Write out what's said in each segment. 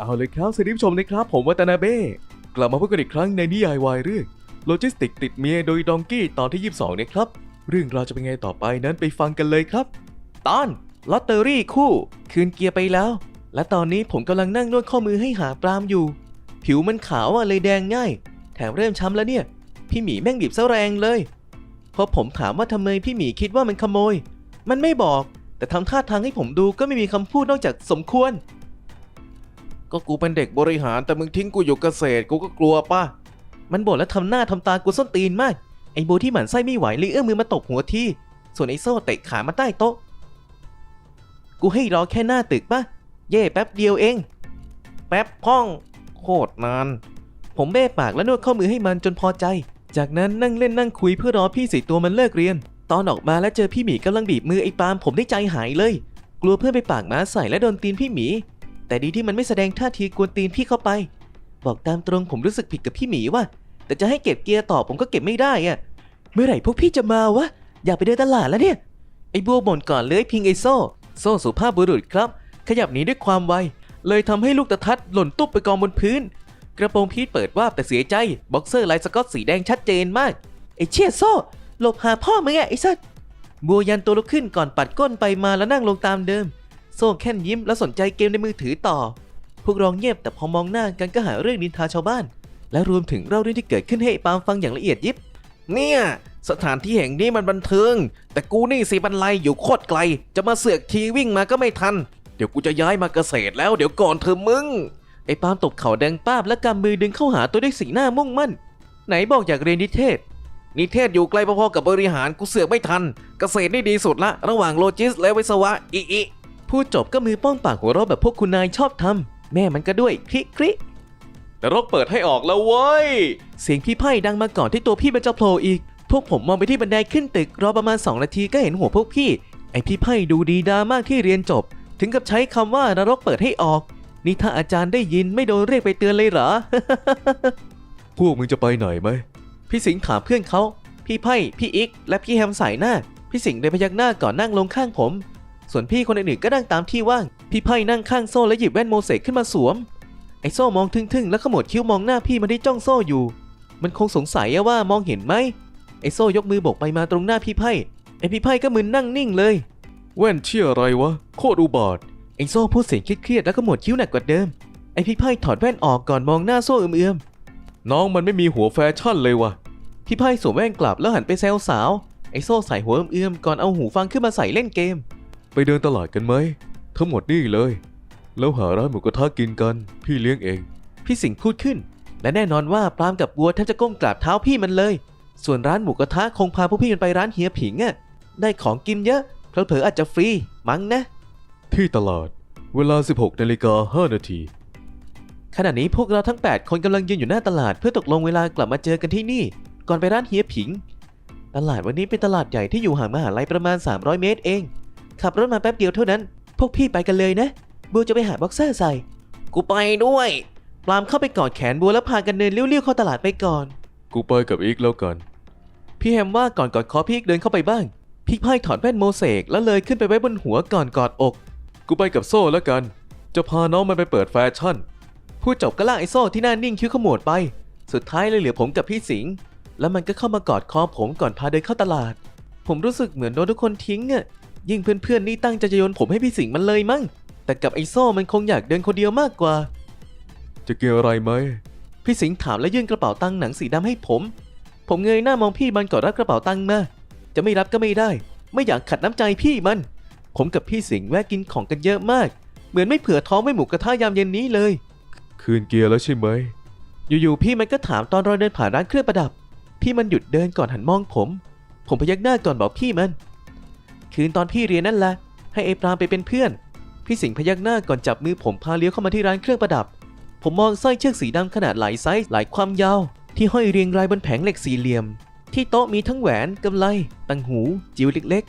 เอาเลยครับสวัสดีผู้ชมนะครับ ผมวัตนาเบ้กลับมาพบกันอีกครั้งในนิยายวายเรื่องโลจิสติกติดเมียโดยดองกี้ตอนที่ 22 นะครับ เรื่องราวจะเป็นไงต่อไปนั้นไปฟังกันเลยครับ ตอนลอตเตอรี่คู่ คืนเกียร์ไปแล้ว และตอนนี้ผมกำลังนั่งนวดข้อมือให้หาปรามอยู่ ผิวมันขาวอะเลยแดงง่าย แถมเริ่มช้ำแล้วเนี่ย พี่หมีแม่งบีบซะแรงเลยพอผมถามว่าทำไมพี่หมีคิดว่ามันขโมย มันไม่บอก แต่ทำท่าทางให้ผมดูก็ไม่มีคำพูดนอกจากสมควร ก็กูเป็นเด็กบริหารแต่มึงทิ้งกูอยู่เกษตรกูก็กลัวป่ะ มันบ่นแล้วทำหน้าทำตากูส้นตีนมาก ไอ้โบที่หมันไส้ไม่ไหวเลยเอื้อมมือมาตบหัวที่ ส่วนไอ้โซ่เตะขามาใต้โต๊ะ กูให้รอแค่หน้าตึกป่ะ เย่แป๊บเดียวเอง แป๊บพ่อง โคตรนาน ผมเบ้ปากแล้วนวดข้อมือให้มันจนพอใจ จากนั้นนั่งเล่นนั่งคุยเพื่อรอพี่สีตัวมันเลิกเรียน ตอนออกมาแล้วเจอพี่หมีกำลังบีบมือไอ้ปามผมได้ใจหายเลย กลัวเพื่อนไปปากหมาใส่และโดนตีนพี่หมี แต่ดีที่มันไม่แสดงท่าทีกวนตีนพี่เข้าไป บอกตามตรงผมรู้สึกผิดกับพี่หมีว่าแต่จะให้เก็บเกียร์ต่อผมก็เก็บไม่ได้อะเมื่อไหร่พวกพี่จะมาวะอยากไปเดินตลาดแล้วเนี่ย ไอ้บัวบ่นก่อนเลยพิงไอ้โซ่ โซ่สุภาพบุรุษครับ ขยับหนีด้วยความไว เลยทำให้ลูกตะทัดหล่นตุ๊บไปกองบนพื้น กระโปรงพีทเปิดว่าแต่เสียใจ บ็อกเซอร์ลายสกอตสีแดงชัดเจนมาก ไอ้เชี่ยโซ่ หลบหาพ่อมึงอะไอ้สัสบัวยันตัวลุกขึ้นก่อนปัดก้นไปมาแล้วนั่งลงตามเดิม โซ่แค่นยิ้มแล้วสนใจเกมในมือถือต่อ พวกเราเงียบแต่พอมองหน้ากันก็หาเรื่องนินทาชาวบ้าน และรวมถึงเล่าเรื่องที่เกิดขึ้นให้ปาล์มฟังอย่างละเอียดยิบ เนี่ยสถานที่แห่งนี้มันบันเทิง แต่กูนี่สิบันไลอยู่โคตรไกล จะมาเสือกทีวิ่งมาก็ไม่ทัน เดี๋ยวกูจะย้ายมาเกษตรแล้วเดี๋ยวก่อนเธอมึง ไอ้ปาล์มตบเข่าแดงป้าบและกำมือดึงเข้าหาตัวด้วยสีหน้ามุ่งมั่น ไหนบอกอยากเรียนนิเทศ นิเทศอยู่ไกลพอๆกับบริหารกูเสือกไม่ทัน เกษตรนี่ดีสุดละ ระหว่างโลจิสและวิศวะอีอี พูดจบก็มือป้องปากหัวเราะแบบพวกคุณนายชอบทำแม่มันก็ด้วยคลิกคลิแต่รกเปิดให้ออกแล้วเว้ย เสียงพี่ไพ่ดังมาก่อนที่ตัวพี่มันจะโผล่อีก พวกผมมองไปที่บันไดขึ้นตึกรอประมาณ 2 นาทีก็เห็นหัวพวกพี่ ไอพี่ไพ่ดูดีดามากที่เรียนจบ ถึงกับใช้คำว่านรกเปิดให้ออก นี่ถ้าอาจารย์ได้ยินไม่โดนเรียกไปเตือนเลยเหรอ พวกมึงจะไปไหนไหม พี่สิงห์ถามเพื่อนเขา พี่ไพ่ พี่อิก และพี่แฮมใส่หน้า พี่สิงห์เลยพยักหน้าก่อนนั่งลงข้างผม ส่วนพี่คนอื่นๆก็นั่งตามที่ว่าง พี่ไพ่นั่งข้างโซ่และหยิบแว่นโมเสกขึ้นมาสวม ไอโซ่มองทึ่งๆ แล้วขมวดคิ้วมองหน้าพี่มันที่จ้องโซ่อยู่ มันคงสงสัยอะว่ามองเห็นไหม ไอโซ่ยกมือโบกไปมาตรงหน้าพี่ไพ่ ไอพี่ไพ่ก็มึนนั่งนิ่งเลย แว่นเชี่ยอะไรวะ โคตรอุบาท ไอโซ่พูดเสียงเครียดๆแล้วก็หมวดคิ้วหนักกว่าเดิม ไอพี่ไพ่ถอดแว่นออกก่อนมองหน้าโซ่เอื่อมๆ น้องมันไม่มีหัวแฟชั่นเลยวะพี่ไพ่สวมแว่นกลับแล้วหันไปแซวสาว ไอโซ่ใส่หัวเอื่อมๆก่อนเอาหูฟังขึ้นมาใส่เล่นเกม ไปเดินตลาดกันไหม ทั้งหมดนี่เลย แล้วหาร้านหมูกระทะกินกัน พี่เลี้ยงเอง พี่สิงห์พูดขึ้น และแน่นอนว่าปรามกับบัวแทบจะก้มกราบเท้าพี่มันเลย ส่วนร้านหมูกระทะคงพาพวกพี่มันไปร้านเฮียผิงอะได้ของกินเยอะเผลอๆอาจจะฟรีมั้งนะ ที่ตลาด เวลา 16นาฬิกา5นาทีขณะนี้พวกเราทั้ง 8 คนกำลังยืนอยู่หน้าตลาดเพื่อตกลงเวลากลับมาเจอกันที่นี่ ก่อนไปร้านเฮียผิง ตลาดวันนี้เป็นตลาดใหญ่ที่อยู่ห่างมหาลัยประมาณ 300 เมตรเอง ขับรถมาแป๊บเดียวเท่านั้น พวกพี่ไปกันเลยนะ บัวจะไปหาบ็อกเซอร์ใส่ กูไปด้วย ปลามเข้าไปกอดแขนบัวแล้วพากันเดินเลี้ยวๆเข้าตลาดไปก่อน กูไปกับอีกแล้วกัน พี่แฮมว่าก่อนกอดคอพี่อีกเดินเข้าไปบ้าง พี่ไพ่ถอดแว่นโมเสกแล้วเลยขึ้นไปไว้บนหัวก่อนกอดอก กูไปกับโซ่แล้วกัน จะพาน้องมันไปเปิดแฟชั่น พูดจบก็ลากไอโซ่ที่หน้านิ่งคิ้วขมวดไป สุดท้ายเลยเหลือผมกับพี่สิงห์แล้วมันก็เข้ามากอดคอผมก่อนพาเดินเข้าตลาด ผมรู้สึกเหมือนโดนทุกคนทิ้งอะ ยิ่งเพื่อนๆนี่ตั้งใจจะโยนผมให้พี่สิงห์มันเลยมั้ง แต่กับไอโซ่มันคงอยากเดินคนเดียวมากกว่า จะกินอะไรไหม พี่สิงห์ถามและยื่นกระเป๋าตังค์หนังสีดำให้ผม ผมเงยหน้ามองพี่มันก่อนรับกระเป๋าตังค์มา จะไม่รับก็ไม่ได้ ไม่อยากขัดน้ำใจพี่มัน ผมกับพี่สิงห์แวะกินของกันเยอะมาก เหมือนไม่เผื่อท้องไม่หมูกระทะยามเย็นนี้เลย คืนเกียร์แล้วใช่ไหม อยู่ๆพี่มันก็ถามตอนเราเดินผ่านร้านเครื่องประดับ พี่มันหยุดเดินก่อนหันมองผม ผมพยักหน้าก่อนบอกพี่มัน คืนตอนพี่เรียนนั่นแหละ ให้ไอ้ปรามไปเป็นเพื่อน พี่สิงห์พยักหน้าก่อนจับมือผมพาเลี้ยวเข้ามาที่ร้านเครื่องประดับ ผมมองสร้อยเชือกสีดำขนาดหลายไซส์หลายความยาว ที่ห้อยเรียงรายบนแผงเหล็กสี่เหลี่ยม ที่โต๊ะมีทั้งแหวนกำไลตังหูจิ๋วเล็ก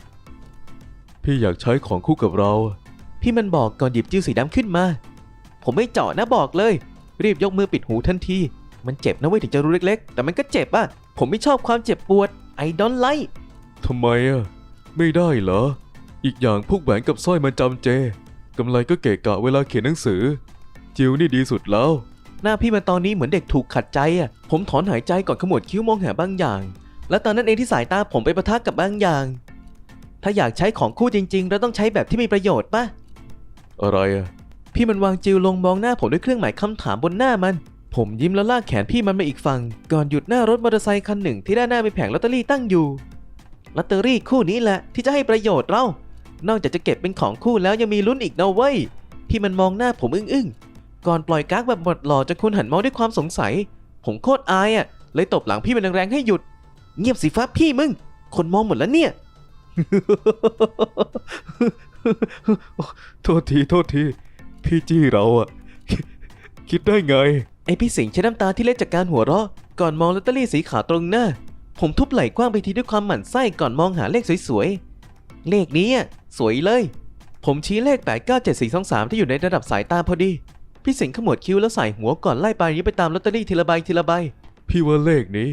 พี่อยากใช้ของคู่กับเราๆพี่มันบอกก่อนหยิบจิ๋วสีดำขึ้นมา ผมไม่เจาะนะบอกเลย รีบยกมือปิดหูทันทีมันเจ็บนะเว้ยถึงจะรู้เล็กๆ แต่มันก็เจ็บอะผมไม่ชอบความเจ็บปวดไอดอนไลทำไมอะ ไม่ได้เหรอ อีกอย่างพวกแหวนกับสร้อยมันจำเจกำไรก็เกะกะเวลาเขียนหนังสือ จิวนี่ดีสุดแล้ว หน้าพี่มันตอนนี้เหมือนเด็กถูกขัดใจอะ ผมถอนหายใจก่อนขมวดคิ้วมองหาบางอย่าง และตอนนั้นเองที่สายตาผมไปประทะกับบางอย่าง ถ้าอยากใช้ของคู่จริง ๆ เราต้องใช้แบบที่มีประโยชน์ปะอะไรอะพี่มันวางจิวลงมองหน้าผมด้วยเครื่องหมายคำถามบนหน้ามัน ผมยิ้มแล้วลากแขนพี่มันมาอีกฝั่งก่อนหยุดหน้ารถมอเตอร์ไซค์คันหนึ่งที่ด้านหน้ามีแผงลอตเตอรี่ตั้งอยู่ ลอตเตอรี่คู่นี้แหละที่จะให้ประโยชน์เรา นอกจากจะเก็บเป็นของคู่แล้วยังมีลุ้นอีกนะเว้ยพี่มันมองหน้าผมอึ้งๆ ก่อนปล่อยกั๊กแบบหมดหล่อจนคุณหันมองด้วยความสงสัย ผมโคตรอายอะ เลยตบหลังพี่มันแรงๆให้หยุด เงียบสิฟ้าพี่มึง คนมองหมดแล้วเนี่ย โทษทีโทษที พี่จี้เราอะคิดคิดได้ไง ไอพี่สิงห์ใช้น้ำตาที่เล็ดจากการหัวเราะ ก่อนมองลอตเตอรี่สีขาวตรงหน้า ผมทุบไหล่กว้างไปทีด้วยความหมั่นไส้ก่อนมองหาเลขสวยๆ เลขนี้อะสวยเลย ผมชี้เลข 8 9 7 4 2 3 ที่อยู่ในระดับสายตาพอดี พี่สิงห์ขมวดคิ้วแล้วใส่หัวก่อนไล่ไปนี้ไปตามลอตเตอรี่ทีละใบทีละใบ พี่ว่าเลขนี้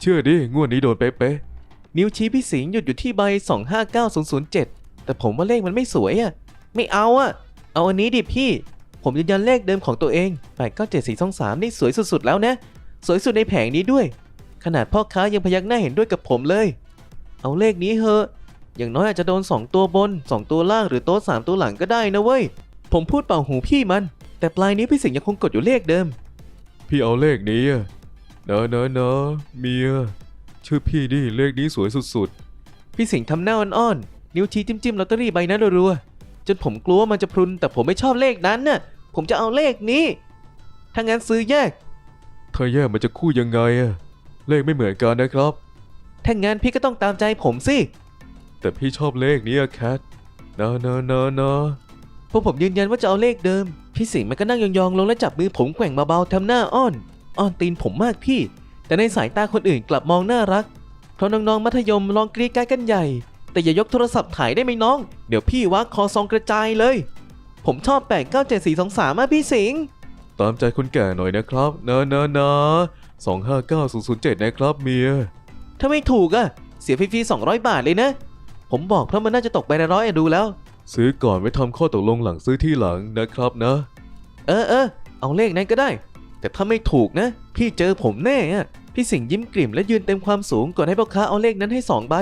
เชื่อดิ งวดนี้โดนเป๊ะนิ้วชี้พี่สิงห์หยุดอยู่ที่ใบ 259007 แต่ผมว่าเลขมันไม่สวยอะไม่เอาอะเอาอันนี้ดิพี่ ผมยืนยันเลขเดิมของตัวเอง 897423 นี่สวยสุดๆแล้วนะ สวยสุดในแผงนี้ด้วย ขนาดพ่อค้ายังพยักหน้าเห็นด้วยกับผมเลย เอาเลขนี้เถอะ อย่างน้อยอาจจะโดน 2 ตัวบน 2 ตัวล่างหรือโต๊ะ3ตัวหลังก็ได้นะเว้ย ผมพูดเป่าหูพี่มัน แต่ปลายนี้วพี่สิงห์ยังคงกดอยู่เลขเดิมๆพี่เอาเลขนี้อะเนอะเนอะเนอะเมีย ชื่อพี่ดิเลขนี้สวยสุดพี่สิงห์ทำหน้าอ่อนๆ นิ้วชี้จิ้มๆลอตเตอรี่ใบนั้นรัวๆ จนผมกลัวว่ามันจะพรุน แต่ผมไม่ชอบเลขนั้นน่ะ ผมจะเอาเลขนี้ ถ้างั้นซื้อแยกๆถ้าแยกมันจะคู่ยังไงอะ เลขไม่เหมือนกันนะครับ ถ้างั้นพี่ก็ต้องตามใจผมสิ แต่พี่ชอบเลขนี้อะแคทเนอะเนอะเนอะเนอะพวกผมยืนยันว่าจะเอาเลขเดิม พี่สิงห์มันก็นั่งยองๆลงและจับมือผมแกว่งเบาๆทำหน้าอ้อน อ้อนตีนผมมากพี่ แต่ในสายตาคนอื่นกลับมองน่ารัก เพราะน้องๆมัธยมลองกรีดกรารกันใหญ่ แต่อย่ายกโทรศัพท์ถ่ายได้ไหมน้อง เดี๋ยวพี่วักคอซองกระจายเลย ผมชอบ8 9 7 4 2 3อะพี่สิงห์ตามใจคนแก่หน่อยนะครับเนอะเนอะเนอะ สองห้าเก้าศูนย์ศูนย์เจ็ดนะครับเมีย ถ้าไม่ถูกอะเสียฟรีๆ200 บาทเลยนะ ผมบอกเพราะมันน่าจะตกใบละร้อยอะดูแล้ว ซื้อก่อนไว้ทำข้อตกลงหลังซื้อที่หลังนะครับนะ เออเออเอาเลขนั้นก็ได้ แต่ถ้าไม่ถูกนะ พี่เจอผมแน่อะพี่สิงห์ยิ้มกลิ่มและยืนเต็มความสูงก่อนให้พ่อค้าเอาเลขนั้นให้สองใบ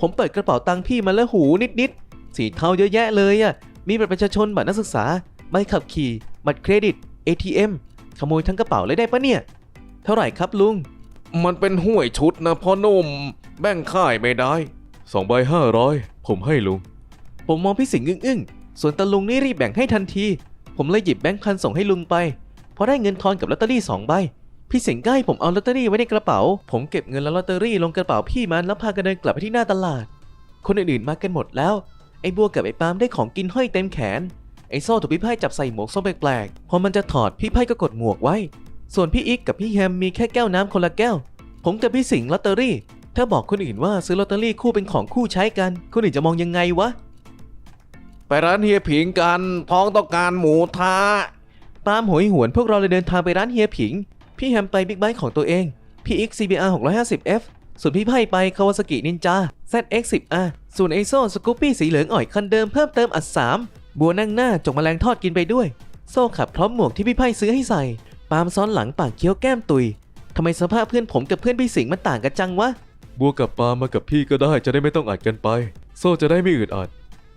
ผมเปิดกระเป๋าตังค์พี่มาแล้วหูนิดๆ สีเทาเยอะแยะเลยอะมีบัตรประชาชนบัตรนักศึกษาใบขับขี่บัตรเครดิต ATM ขโมยทั้งกระเป๋าเลยได้ปะเนี่ย เท่าไหร่ครับลุง มันเป็นห่วยชุดนะพ่อหนุ่ม แบ่งค่ายไม่ได้สองใบห้าร้อยผมให้ลุง ผมมองพี่สิงห์อึ้งๆ ส่วนตาลุงนี่รีบแบ่งให้ทันที ผมเลยหยิบแบงค์พันส่งให้ลุงไป พอได้เงินทอนกับลอตเตอรี่สองใบ พี่สิงห์ก็ให้ผมเอาลอตเตอรี่ไว้ในกระเป๋า ผมเก็บเงินและลอตเตอรี่ลงกระเป๋าพี่มันแล้วพากันเดินกลับไปที่หน้าตลาด คนอื่นๆมากันหมดแล้ว ไอ้บัวกับไอ้ปาล์มได้ของกินห้อยเต็มแขน ไอ้โซ่ถูกพี่ไพ่จับใส่หมวกส้มแปลกๆ พอมันจะถอดพี่ไพ่ก็กดหมวกไว้ ส่วนพี่อิกกับพี่แฮมมีแค่แก้วน้ำคนละแก้ว ผมกับพี่สิงห์ลอตเตอรี่ ถ้าบอกคนอื่นว่าซื้อลอตเตอรี่คู่เป็นของคู่ใช้กัน คนอื่นจะมองยังไงวะ ไปร้านเฮียผิงกันท้องต้องการหมูทะตามโหยหวนพวกเราเลยเดินทางไปร้านเฮียผิง พี่แฮมไปบิ๊กไบค์ของตัวเอง พี่อิก CBR 650F ส่วนพี่ไพ่ไปคาวาซากินินจา ZX10R ส่วนไอโซ่สกูปปี้สีเหลืองอ่อยคันเดิมเพิ่มเติมอัดสามบัวนั่งหน้าจกแมลงทอดกินไปด้วย โซ่ขับพร้อมหมวกที่พี่ไพ่ซื้อให้ใส่ ปาล์มซ้อนหลังปากเคี้ยวแก้มตุยทำไมสภาพเพื่อนผมกับเพื่อนพี่สิงห์มันต่างกันจังวะ บัวกับปลามากับพี่ก็ได้จะได้ไม่ต้องอัดกันไป โซ่จะได้ไม่อึดอัด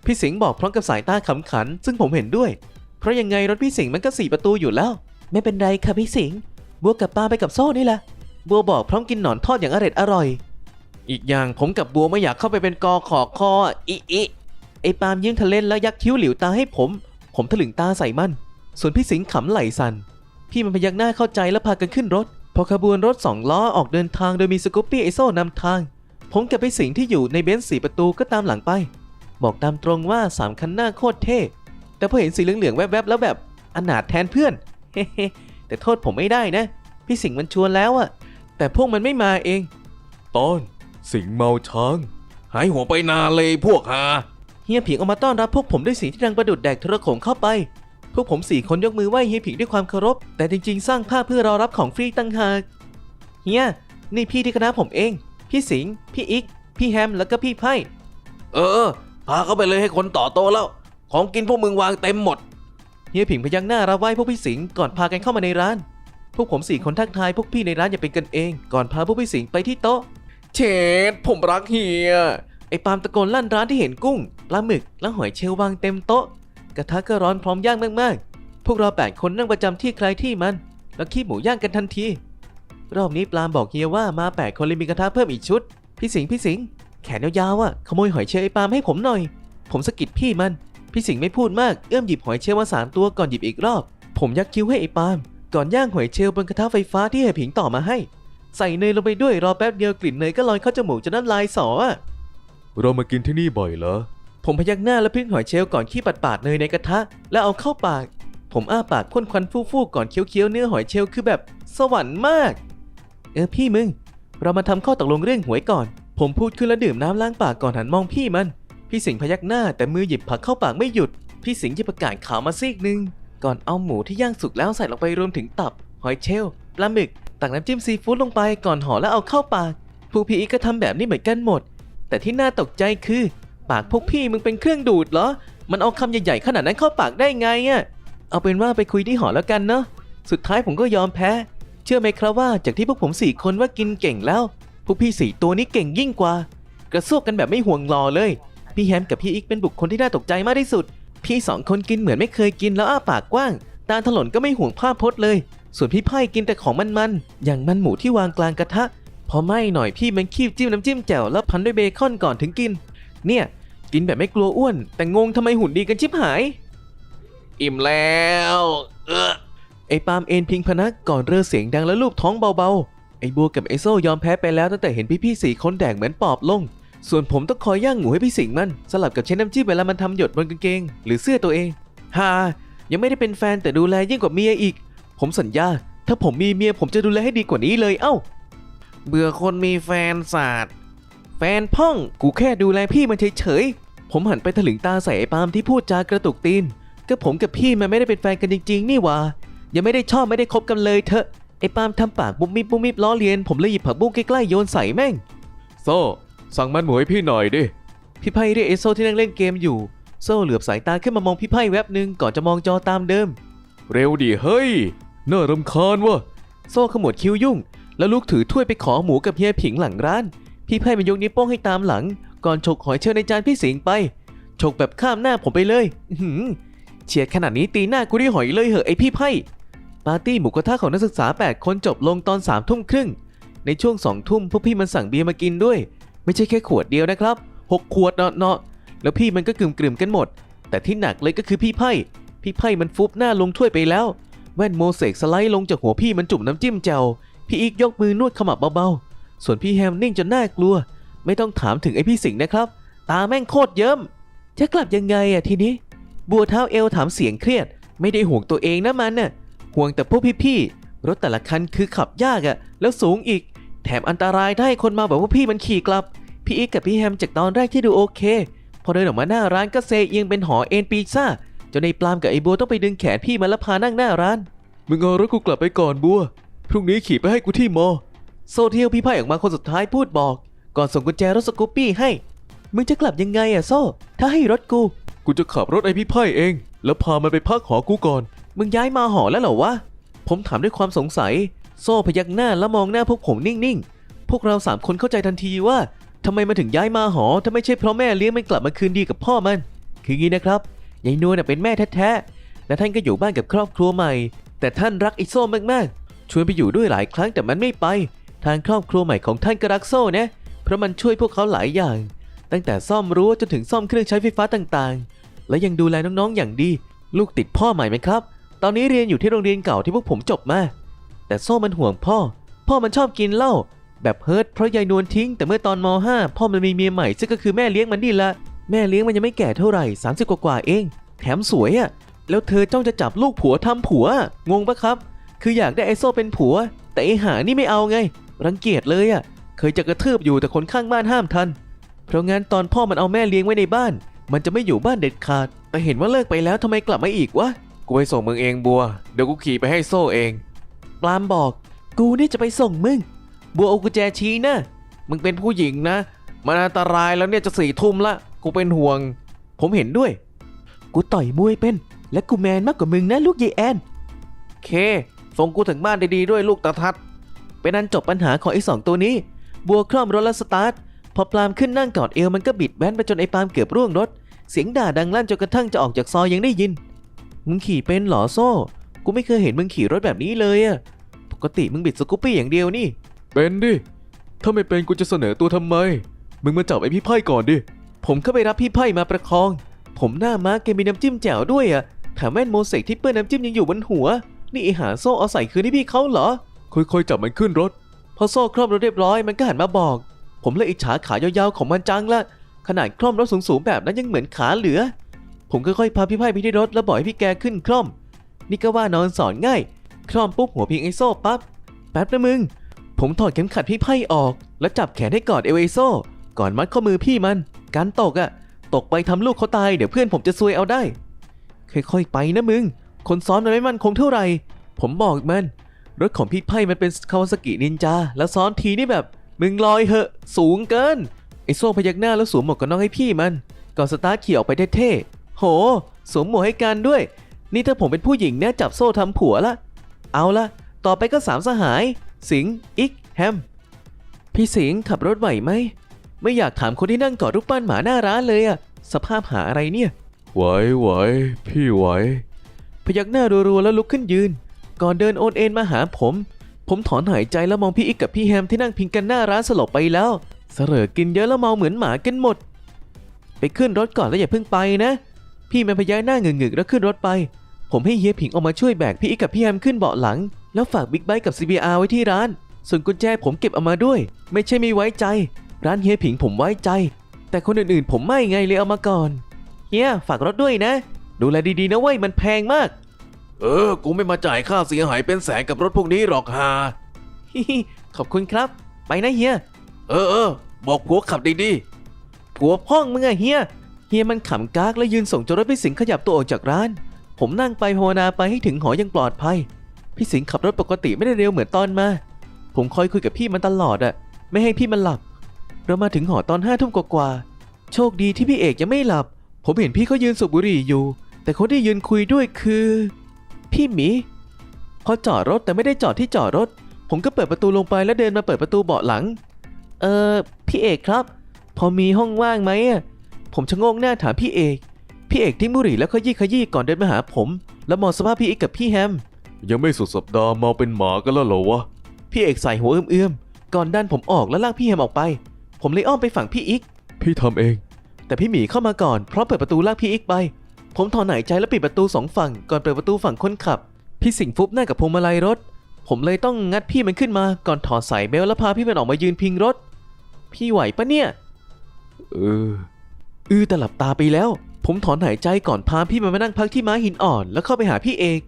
พี่สิงห์บอกพร้อมกับสายตาขำขัน ซึ่งผมเห็นด้วย เพราะยังไงรถพี่สิงห์มันก็สี่ประตูอยู่แล้ว ไม่เป็นไรค่ะพี่สิงห์บัวกับปลาไปกับโซ่นี่แหละ บัวบอกพร้อมกินหนอนทอดอย่างอร่อยอร่อย อีกอย่างผมกับบัวไม่อยากเข้าไปเป็นกอขอคออะอิอิไอปาล์มยิ้มทะเลนแล้วยักคิ้วหลิวตาให้ผม ผมถลึงตาใส่มัน ส่วนพี่สิงห์ขำไหลสัน พี่มันพยักหน้าเข้าใจแล้วพากันขึ้นรถ พอขบวนรถสองล้อออกเดินทางโดยมีสกูปปี้ไอโซ่นำทาง ผมกับพี่สิงห์ที่อยู่ในเบนซ์สีประตูก็ตามหลังไป บอกตามตรงว่าสามคันหน้าโคตรเท่ แต่พอเห็นสีเหลืองๆแวบๆแล้วแบบอนาถแทนเพื่อนเฮ้ๆแต่โทษผมไม่ได้นะ พี่สิงห์มันชวนแล้วอะแต่พวกมันไม่มาเอง ตอนสิงเมาช้าง หายหัวไปนานเลยพวกหาเฮียผิงออกมาต้อนรับพวกผมด้วยเสียงที่ดังประดุดแดกโทรโขงเข้าไป พวกผมสี่คนยกมือไหว้เฮียผิงด้วยความเคารพ แต่จริงๆ สร้างภาพเพื่อรอรับของฟรีตั้งหากเฮียนี่พี่ที่คณะผมเอง พี่สิงห์พี่อิก พี่แฮมแล้วก็พี่ไพ่เออ พาเขาไปเลยให้คนต่อโตะแล้ว ของกินพวกมึงวางเต็มหมดเฮียผิงพยักหน้ารับไหว้พวกพี่สิงห์ก่อนพากันเข้ามาในร้าน พวกผมสี่คนทักทายพวกพี่ในร้านอย่างเป็นกันเอง ก่อนพาพวกพี่สิงห์ไปที่โต๊ะ เชดผมรักเฮียไอ้ปาล์มตะโกนลั่นร้านที่เห็นกุ้งปลาหมึกและหอยเชลล์วางเต็มโต๊ะ กระทะก็ร้อนพร้อมย่างมากๆ พวกเราแปดคนนั่งประจำที่ใครที่มัน แล้วขี้หมูย่างกันทันที รอบนี้ปลาล์มบอกเฮียว่ามาแปดคนเลยมีกระทะเพิ่มอีกชุด พี่สิงห์พี่สิงห์แขนยาวๆอะขโมยหอยเชลไอ้ปาล์มให้ผมหน่อย ผมสะกิดพี่มัน พี่สิงห์ไม่พูดมากเอื้อมหยิบหอยเชลมาสามตัวก่อนหยิบอีกรอบ ผมยักคิ้วให้ไอ้ปาล์มก่อนย่างหอยเชลบนกระทะไฟฟ้าที่เฮียผิงต่อมาให้ ใส่เนยลงไปด้วยรอแป๊บเดียวกลิ่นเนยก็ลอยเข้าจมูกจนน้ำลายสออะเรามากินที่นี่บ่อยเหรอ ผมพยักหน้าและพลิกหอยเชลล์ก่อนขี้ปัดปาดๆเนยในกระทะ แล้วเอาเข้าปาก ผมอ้าปากพ่นควันฟู่ๆก่อนเคี้ยวๆเนื้อหอยเชลล์คือแบบสวรรค์มาก เออพี่มึง เรามาทำข้อตกลงเรื่องหวยก่อน ผมพูดขึ้นแล้วดื่มน้ำล้างปากก่อนหันมองพี่มัน พี่สิงพยักหน้าแต่มือหยิบผักเข้าปากไม่หยุด พี่สิงหยิบประกาศขาวมาซีกหนึ่งก่อนเอาหมูที่ย่างสุกแล้วใส่ลงไปรวมถึงตับ หอยเชลล์ปลาหมึกตักน้ำจิ้มซีฟู้ดลงไปก่อนห่อแล้วเอาเข้าปากพวกพี่อีกก็ทำแบบนี้เหมือนกันหมด แต่ที่น่าตกใจคือ ปากพวกพี่มึงเป็นเครื่องดูดเหรอ มันเอาคำใหญ่ๆขนาดนั้นเข้าปากได้ไงอะ่ะเอาเป็นว่าไปคุยที่หอแล้วกันเนาะ สุดท้ายผมก็ยอมแพ้ เชื่อไหมครับว่าจากที่พวกผมสี่คนว่ากินเก่งแล้ว พวกพี่สี่ตัวนี้เก่งยิ่งกว่า กระซวกกันแบบไม่ห่วงรอเลย พี่แฮมกับพี่อีกเป็นบุคคลที่น่าตกใจมากที่สุด พี่สองคนกินเหมือนไม่เคยกินแล้วอ้าปากกว้าง ตาถลนก็ไม่ห่วงภาพพจน์เลย ส่วนพี่ไพ่กินแต่ของมันๆ อย่างมันหมูที่วางกลางกระทะ พอไหม้หน่อยพี่มันคีบจิ้มน้ำจิ้มแจ่วแล้วพันด้วยเบคอนก่อนถึงกิน เนี่ย กินแบบไม่กลัวอ้วน แต่งงทำไมหุ่นดีกันชิบหาย อิ่มแล้ว เออไอ้ปาล์มเอ็นพิงพนักก่อนเรือเสียงดังแล้วลูบท้องเบาๆ ไอ้บัวกับไอ้โซ่ยอมแพ้ไปแล้วตั้งแต่เห็นพี่ๆสี่คนแดกเหมือนปอบลง ส่วนผมต้องคอยย่างหมูให้พี่สิงห์มัน สลับกับใช้น้ำจิ้มเวลามันทำหยดบนกางเกง หรือเสื้อตัวเองฮ่ายังไม่ได้เป็นแฟนแต่ดูแลยิ่งกว่าเมียอีก ผมสัญญา ถ้าผมมีเมียผมจะดูแลให้ดีกว่านี้เลยเอ้า เบื่อคนมีแฟนศาสตร์ แฟนพ่อง กูแค่ดูแลพี่มันเฉยๆ ผมหันไปถลึงตาใส่ไอ้ปาล์มที่พูดจากระตุกตีน ก็ผมกับพี่มันไม่ได้เป็นแฟนกันจริง ๆ นี่หว่ายังไม่ได้ชอบไม่ได้คบกันเลยเถอะไอ้ปาล์มทำปากบุ้มมิบบุ้มมิบล้อเลียน ผมเลยหยิบผักบุ้งใกล้ๆโยนใส่แม่ง โซ่ สั่งมันหมูให้พี่หน่อยดิ พี่ไพ่เรียกเอโซที่นั่งเล่นเกมอยู่ โซ่เหลือบสายตาขึ้นมามองพี่ไพ่แวบหนึ่งก่อนจะมองจอตามเดิม เร็วดิเฮ้ย น่ารำคาญวะโซ่ขมวดคิ้วยุ่ง แล้วลูกถือถ้วยไปขอหมูกับเฮียผิงหลังร้าน พี่ไพ่มันยกนิ้วโป้งให้ตามหลัง ก่อนฉกหอยเชลล์ในจานพี่สิงไปฉกแบบข้ามหน้าผมไปเลยเฉียดขนาดนี้ตีหน้ากูได้หอยเลยเหอะไอพี่ไพ่ปาร์ตี้หมูกระทะของนักศึกษา 8 คนจบลงตอน3ามทุ่มครึ่ง ในช่วง2องทุ่มพวกพี่มันสั่งเบียร์มากินด้วย ไม่ใช่แค่ขวดเดียวนะครับหกขวดเนาะแล้วพี่มันก็กลืมๆกันหมด แต่ที่หนักเลยก็คือพี่ไพ่ พี่ไพ่มันฟุบหน้าลงถ้วยไปแล้ว แว่นโมเสกสไลด์ลงจากหัวพี่มันจุ่มน้ำจิ้มแจ่วพี่อีกยกมือนวดขมับเบาๆ ส่วนพี่แฮมนิ่งจนน่ากลัว ไม่ต้องถามถึงไอพี่สิงห์นะครับ ตาแม่งโคตรเยิ้มจะกลับยังไงอะทีนี้ บัวเท้าเอวถามเสียงเครียด ไม่ได้ห่วงตัวเองนะมันน่ะห่วงแต่พวกพี่ๆรถแต่ละคันคือขับยากอะแล้วสูงอีก แถมอันตรายได้คนมาแบบว่าพี่มันขี่กลับ พี่อีกกับพี่แฮมจากตอนแรกที่ดูโอเค พอเดินออกมาหน้าร้านก็เซเอียงเป็นหอเอ็นปีซ่าจนในปลามกับไอบัวต้องไปดึงแขนพี่มาแล้วพานั่งหน้าร้านมึงเอารถกูกลับไปก่อนบัวพรุ่งนี้ขี่ไปให้กูที่มอ โซเทียลพี่ไพ่ออกมาคนสุดท้ายพูดบอก ก่อนส่งกุญแจรถสกูปปี้ให้ มึงจะกลับยังไงอะโซ่ ถ้าให้รถกู กูจะขับรถไอพี่ไพ่เอง แล้วพามันไปพักหอกูก่อน มึงย้ายมาหอแล้วเหรอวะ ผมถามด้วยความสงสัย โซ่พยักหน้าแล้วมองหน้าพวกผมนิ่งๆ พวกเราสามคนเข้าใจทันทีว่าทำไมมันถึงย้ายมาหอ ถ้าไม่ใช่เพราะแม่เลี้ยงมันกลับมาคืนดีกับพ่อมัน คืองี้นะครับยายนวลน่ะเป็นแม่แท้ๆ และท่านก็อยู่บ้านกับครอบครัวใหม่ แต่ท่านรักไอ้โซ่มากๆ ชวนไปอยู่ด้วยหลายครั้งแต่มันไม่ไป ทางครอบครัวใหม่ของท่านก็รักโซ่นะ เพราะมันช่วยพวกเขาหลายอย่าง ตั้งแต่ซ่อมรั้วจนถึงซ่อมเครื่องใช้ไฟฟ้าต่างๆ และยังดูแลน้องๆอย่างดี ลูกติดพ่อใหม่ไหมครับ ตอนนี้เรียนอยู่ที่โรงเรียนเก่าที่พวกผมจบมา แต่โซ่มันห่วงพ่อ พ่อมันชอบกินเหล้าแบบเฮิร์ตเพราะยายนวลทิ้ง แต่เมื่อตอนม .5 พ่อมันมีเมียใหม่ซึ่งก็คือแม่เลี้ยงมันนี่ละ แม่เลี้ยงมันยังไม่แก่เท่าไหร่ 30 กว่าๆเอง แถมสวยอะ่ะ แล้วเธอจ้องจะจับลูกผัวทำผัว งงปะครับ คืออยากได้ไอโซ่เป็นผัว แต่ไอหานี่ไม่เอาไง รังเกียจเลยอะ่ะ เคยจะกระทืบอยู่แต่คนข้างบ้านห้ามทัน เพราะงั้นตอนพ่อมันเอาแม่เลี้ยงไว้ในบ้าน มันจะไม่อยู่บ้านเด็ดขาด แต่เห็นว่าเลิกไปแล้วทำไมกลับมาอีกวะ กูไปส่งมึงเองบัว เดี๋ยวกูขี่ไปให้โซ่เอง ปลามบอก กูนี่จะไปส่งมึง บัวเอากุญแจชี้นะ มึงเป็นผู้หญิงนะ มันอันตรายแล้วเนี่ยจะสี่ทุ่มละ กูเป็นห่วง ผมเห็นด้วย กูต่อยมวยเป็น และกูแมนมากกว่ามึงนะลูกยายแอน เค ส่งกูถึงบ้านดีๆด้วยลูกตาทัด เป็นอันจบปัญหาของไอ้สองตัวนี้ บัวคล่อมรถและสตาร์ท พอปลามขึ้นนั่งกอดเอวมันก็บิดแว้นไปจนไอ้ปาล์มเกือบร่วงรถ เสียงด่าดังลั่นจนกระทั่งจะออกจากซอยยังได้ยิน มึงขี่เป็นเหรอโซ่ กูไม่เคยเห็นมึงขี่รถแบบนี้เลยอะปกติมึงบิดสกูปปี้อย่างเดียวนี่ เป็นดิ ถ้าไม่เป็นกูจะเสนอตัวทำไม มึงมาจับไอพี่ไพ่ก่อนดิ ผมเข้าไปรับพี่ไพ่มาประคอง ผมหน้าม้าแกมีน้ำจิ้มแจ่วด้วยอะแถมแว่นโมเสกที่เปื้อนน้ำจิ้มยังอยู่บนหัว นี่ไอหาโซ่เอาใส่คืนให้พี่เขาเหรอ ค่อยๆจับมันขึ้นรถ พอโซ่คล่อมรถเรียบร้อยมันก็หันมาบอก ผมเลยอิจฉาขายาวๆของมันจังละขนาดคล่อมรถสูงๆแบบนั้นยังเหมือนขาเหลือ ผมค่อยๆพาพี่ไพ่ไปที่รถแล้วบอกให้พี่แกขึ้นคล่อม นี่ก็ว่านอนสอนง่าย คล่อมปุ๊บหัวพิงไอโซ่ปั๊บแป๊บนะมึง ผมถอดเข็มขัดพี่ไพ่ออก แล้วจับแขนให้กอดเอวไอโซ่ก่อนมัดข้อมือพี่มัน การตกอะตกไปทำลูกเขาตายเดี๋ยวเพื่อนผมจะซวยเอาได้ ค่อยๆไปนะมึง คนซ้อนมันไม่มั่นคงเท่าไหร่ผมบอกมัน รถของพี่ไพ่มันเป็นคาวาซากินินจาแล้วซ้อนทีนี่แบบ มึงลอยเหอะ สูงเกิน ไอโซ่พยักหน้าแล้วสวมหมวกกันน็อกให้พี่มันก่อนสตาร์ทขี่ออกไปเท่ๆโห สวมหมวกให้กันด้วย นี่ถ้าผมเป็นผู้หญิงเนี่ยจับโซ่ทำผัวละ เอาละต่อไปก็สามสหาย สิงห์อิกแฮม พี่สิงห์ขับรถไหวไหม ไม่อยากถามคนที่นั่งกอดรูปปั้นหมาหน้าร้านเลยอะสภาพหาอะไรเนี่ยไหวไหวพี่ไหวพยักหน้ารัวๆแล้วลุกขึ้นยืน ก่อนเดินโอนเอ็นมาหาผม ผมถอนหายใจแล้วมองพี่อิกกับพี่แฮมที่นั่งพิงกันหน้าร้านสลบไปแล้วเสรอกินเยอะแล้วเมาเหมือนหมากันหมด ไปขึ้นรถก่อนแล้วอย่าเพิ่งไปนะ พี่มันพยักหน้าเงึกๆแล้วขึ้นรถไป ผมให้เฮียผิงออกมาช่วยแบกพี่อิกกับพี่แฮมขึ้นเบาะหลัง แล้วฝากบิ๊กไบค์กับ CBR ไว้ที่ร้าน ส่วนกุญแจผมเก็บเอามาด้วย ไม่ใช่ไม่ไว้ใจ ร้านเฮียผิงผมไว้ใจ แต่คนอื่นๆ ผมไม่ไงเลยเอามาก่อนเฮียฝากรถด้วยนะ ดูแลดีๆนะเว้ยมันแพงมาก เออ กูไม่มาจ่ายค่าเสียหายเป็นแสนกับรถพวกนี้หรอกฮาฮิฮิขอบคุณครับ ไปนะเฮีย เออเออบอกผัวขับดีผัวพ่องมึงอะเฮีย เฮียมันขำกากแล้วยืนส่งจนรถพี่สิงห์ขยับตัวออกจากร้าน ผมนั่งไปภาวนาไปให้ถึงหออยังปลอดภัย พี่สิงห์ขับรถปกติไม่ได้เร็วเหมือนตอนมา ผมคอยคุยกับพี่มันตลอดอะไม่ให้พี่มันหลับ เรามาถึงหอตอนห้าทุ่มกว่าๆโชคดีที่พี่เอกยังไม่หลับ ผมเห็นพี่เขายืนสูบบุหรี่อยู่ แต่คนที่ยืนคุยด้วยคือ พี่หมีพอจอดรถแต่ไม่ได้จอดที่จอดรถ ผมก็เปิดประตูลงไปแล้วเดินมาเปิดประตูเบาะหลัง เออพี่เอกครับ พอมีห้องว่างไหมอะผมชะโงงหน้าถามพี่เอก พี่เอกทิ้งบุหรี่แล้วขยี้ขยี้ก่อนเดินมาหาผม แล้วมองสภาพพี่เอกกับพี่แฮม ยังไม่สุดสัปดาห์เมาเป็นหมากันแล้วเหรอวะพี่เอกใส่หัวเอื้อมๆก่อนดันผมออกแล้วลากพี่แฮมออกไป ผมเลยอ้อมไปฝั่งพี่อิก พี่ทำเอง แต่พี่หมีเข้ามาก่อนเพราะเปิดประตูลากพี่อิกไป ผมถอนหายใจแล้วปิดประตูสองฝั่งก่อนเปิดประตูฝั่งคนขับ พี่สิงห์ฟุบหน้ากับพวงมาลัยรถ ผมเลยต้องงัดพี่มันขึ้นมา ก่อนถอดสายเบลต์แล้วพาพี่มันออกมายืนพิงรถ พี่ไหวปะเนี่ย เออ อือแต่หลับตาไปแล้ว ผมถอนหายใจก่อนพาพี่มันมานั่งพักที่ม้าหินอ่อน แล้วเข้าไปหาพี่เอก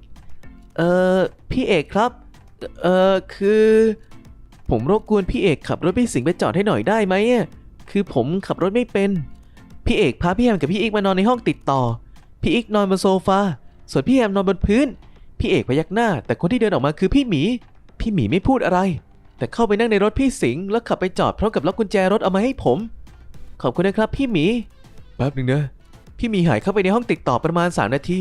เออพี่เอกครับ เออคือ ผมรบกวนพี่เอกขับรถพี่สิงห์ไปจอดให้หน่อยได้ไหมอะคือผมขับรถไม่เป็น พี่เอกพาพี่แฮมกับพี่อีกมานอนในห้องติดต่อ พี่อีกนอนบนโซฟา ส่วนพี่แฮมนอนบนพื้น พี่เอกพยักหน้า แต่คนที่เดินออกมาคือพี่หมี พี่หมีไม่พูดอะไร แต่เข้าไปนั่งในรถพี่สิงห์แล้วขับไปจอดพร้อมกับล็อกกุญแจรถเอามาให้ผม ขอบคุณนะครับ พี่หมี แป๊บหนึ่งนะพี่หมีหายเข้าไปในห้องติดต่อประมาณ 3 นาที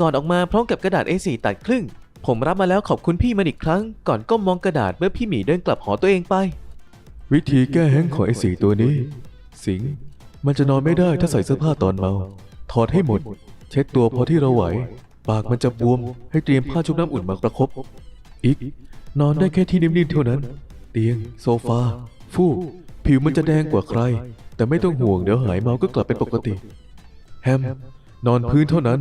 ก่อนออกมาพร้อมกับกระดาษ A4 ตัดครึ่ง ผมรับมาแล้วขอบคุณพี่มันอีกครั้ง ก่อนก้มมองกระดาษเมื่อพี่หมีเดินกลับหอตัวเองไป วิธีแก้แห้งของไอ้สีตัวนี้ สิงห์มันจะนอนไม่ได้ถ้าใส่เสื้อผ้าตอนเมา ถอดให้หมด เช็ดตัวพอที่เราไหว ปากมันจะบวมให้เตรียมผ้าชุบน้ำอุ่นมาประคบ อีก นอนได้แค่ที่นิ่มๆเท่านั้น เตียง โซฟา ฟูกผิวมันจะแดงกว่าใคร แต่ไม่ต้องห่วงเดี๋ยวหายเมาก็กลับเป็นปกติ แฮม นอนพื้นเท่านั้น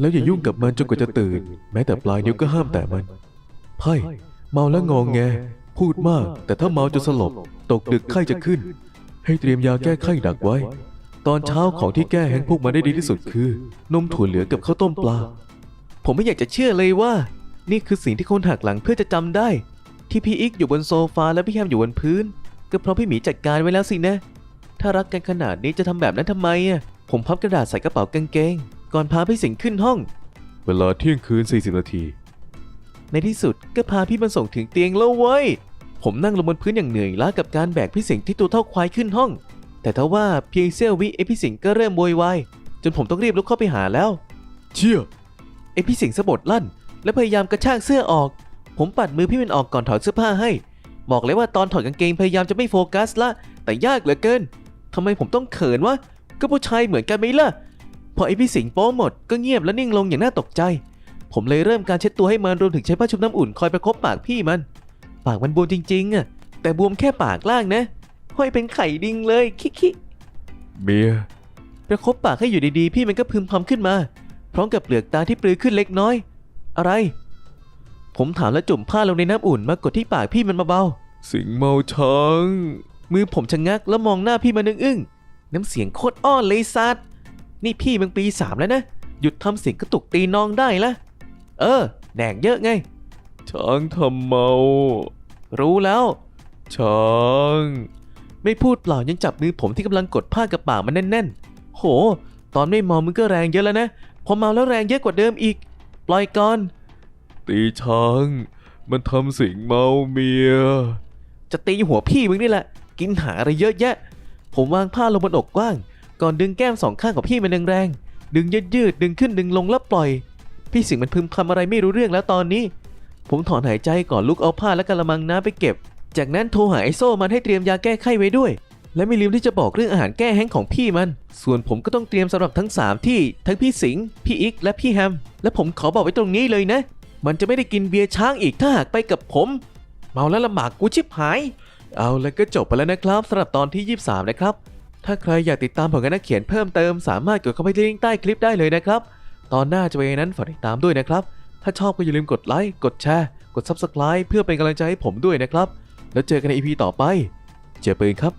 แล้วอย่ายุ่งกับมันจนกว่าจะตื่น แม้แต่ปลายนิ้วก็ห้ามแต่มันไพ่เมาแล้วงองแง พูดมาก แต่ถ้าเมาจนสลบ ตกดึกไข้จะขึ้น ให้เตรียมยาแก้ไข้ดักไว้ ตอนเช้าของที่แก้แห้งพวกมันได้ดีที่สุดคือ นมถั่วเหลืองกับข้าวต้มปลา ผมไม่อยากจะเชื่อเลยว่า นี่คือสิ่งที่คนหักหลังเพื่อจะจำได้ ที่พี่อิกอยู่บนโซฟาและพี่แฮมอยู่บนพื้น ก็เพราะพี่หมีจัดการไว้แล้วสินะ ถ้ารักกันขนาดนี้จะทำแบบนั้นทำไมอะผมพับกระดาษใส่กระเป๋ากางเกง ก่อนพาพี่สิงห์ขึ้นห้อง เวลาเที่ยงคืน 40 นาที ในที่สุดก็พาพี่มันส่งถึงเตียงแล้วเว้ย ผมนั่งลงบนพื้นอย่างเหนื่อยล้ากับการแบกพี่สิงห์ที่ตัวเท่าควายขึ้นห้อง แต่ทว่าเพียงเสี้ยววิไอพี่สิงห์ก็เริ่มโวยวายจนผมต้องรีบลุกเข้าไปหาแล้ว เชี่ยอ้พี่สิงห์สะบดลั่น และพยายามกระชากเสื้อออก ผมปัดมือพี่มันออกก่อนถอดเสื้อผ้าให้ บอกเลยว่าตอนถอดกางเกงพยายามจะไม่โฟกัสละ แต่ยากเหลือเกินทำไมผมต้องเขินวะก็ผู้ชายเหมือนกันไหมล่ะพอไอพี่สิงห์โป้หมดก็เงียบและนิ่งลงอย่างน่าตกใจ ผมเลยเริ่มการเช็ดตัวให้มันรวมถึงใช้ผ้าชุบน้ำอุ่นคอยประคบปากพี่มัน ปากมันบวมจริงๆอะแต่บวมแค่ปากล่างนะ ห้อยเป็นไข่ดิงเลยคิคิเมียประคบปากให้อยู่ดีๆ พี่มันก็พึมพำขึ้นมา พร้อมกับเปลือกตาที่ปลือขึ้นเล็กน้อย อะไร ผมถามแล้วจุ่มผ้าลงในน้ำอุ่นมากดที่ปากพี่มันเบาสิงเมาช้างๆมือผมชะงักแล้วมองหน้าพี่มันอึ้งๆน้ำเสียงโคตรอ้อนเลยซัดนี่พี่มึงปีสามแล้วนะหยุดทำเสียงกระตุกตีน้องได้ละเออแดงเยอะไง ช้างทำเมา รู้แล้ว ช้าง ไม่พูดเปล่ายังจับมือผมที่กำลังกดผ้ากับปากมันแน่นๆ โห ตอนไม่เมามึงก็แรงเยอะแล้วนะ พอเมาแล้วแรงเยอะกว่าเดิมอีก ปล่อยก่อน ตีช้าง มันทำสิงเมาเมีย จะตีหัวพี่มึงนี่แหละ กินหาอะไรเยอะแยะ ผมวางผ้าลงบนอกกว้าง ก่อนดึงแก้มสองข้างของพี่มันแรงๆ ดึงยืดยืดๆดึงขึ้นดึงลงแล้วปล่อย พี่สิงห์มันพึมพำอะไรไม่รู้เรื่องแล้วตอนนี้ ผมถอนหายใจก่อนลุกเอาผ้าและกระมังน้ำไปเก็บ จากนั้นโทรหาไอโซ่มันให้เตรียมยาแก้ไข้ไว้ด้วย และไม่ลืมที่จะบอกเรื่องอาหารแก้แห้งของพี่มัน ส่วนผมก็ต้องเตรียมสำหรับทั้ง 3 ที่ ทั้งพี่สิงห์พี่อิก และพี่แฮม และผมขอบอกไว้ตรงนี้เลยนะ มันจะไม่ได้กินเบียร์ช้างอีกถ้าหากไปกับผม เมาแล้วลำบากกูชิบหาย เอาแล้วก็จบไปแล้วนะครับสำหรับตอนที่ 23 นะครับ ถ้าใครอยากติดตามผลงานนักเขียนเพิ่มเติมสามารถกดเข้าไปที่ลิงก์ใต้คลิปได้เลยนะครับ ตอนหน้าจะเป็นยังไงนั้นฝากติดตามด้วยนะครับ ถ้าชอบก็อย่าลืมกดไลค์กดแชร์กด Subscribe เพื่อเป็นกำลังใจให้ผมด้วยนะครับ แล้วเจอกันในไอพีต่อไป เจอปืนครับ